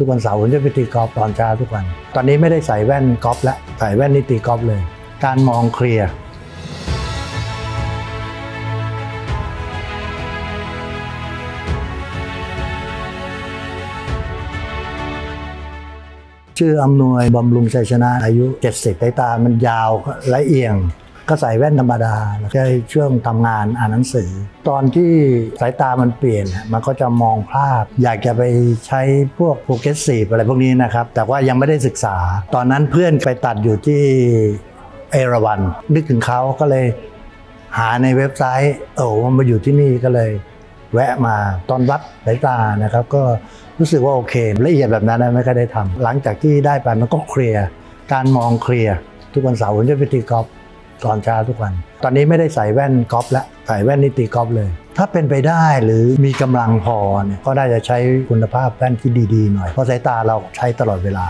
ทุกวันเสาร์ผมจะไปตีกอล์ฟตอนเช้าทุกวัน ตอนนี้ไม่ได้ใส่แว่นกอล์ฟแล้วใส่แว่นนี่ตีกอล์ฟเลย การมองเคลียร์ ชื่ออำนวยบำรุงชัยชนะอายุ 70สายตามันยาวและเอียง ก็ใส่แว่นธรรมดาแล้ช่วงทำงานอ่านหนังสือ ตอนที่สายตามันเปลี่ยน มันก็จะมองภาพ อยากจะไปใช้พวกโปรเกรสซีฟอะไรพวกนี้นะครับ แต่ว่ายังไม่ได้ศึกษา ตอนนั้นเพื่อนไปตัดอยู่ที่เอราวัน นึกถึงเขาก็เลยหาในเว็บไซต์โอ้มันมาอยู่ที่นี่ก็เลย แวะมาตอนวัดสายตานะครับ ก็รู้สึกว่าโอเคละเอียดแบบนั้นไม่ค่อยได้ทำหลังจากที่ได้ไปมันก็เคลียร์การมองเคลียร์ทุกวันเสาร์ผมจะไปตีกอล์ฟ ตอนเช้าทุกวัน ตอนนี้ไม่ได้ใส่แว่นกอล์ฟแล้วใส่แว่นนิติกอล์ฟเลย ถ้าเป็นไปได้หรือมีกำลังพอเนี่ยก็ได้จะใช้คุณภาพแว่นที่ดีๆหน่อยเพราะสายตาเราใช้ตลอดเวลา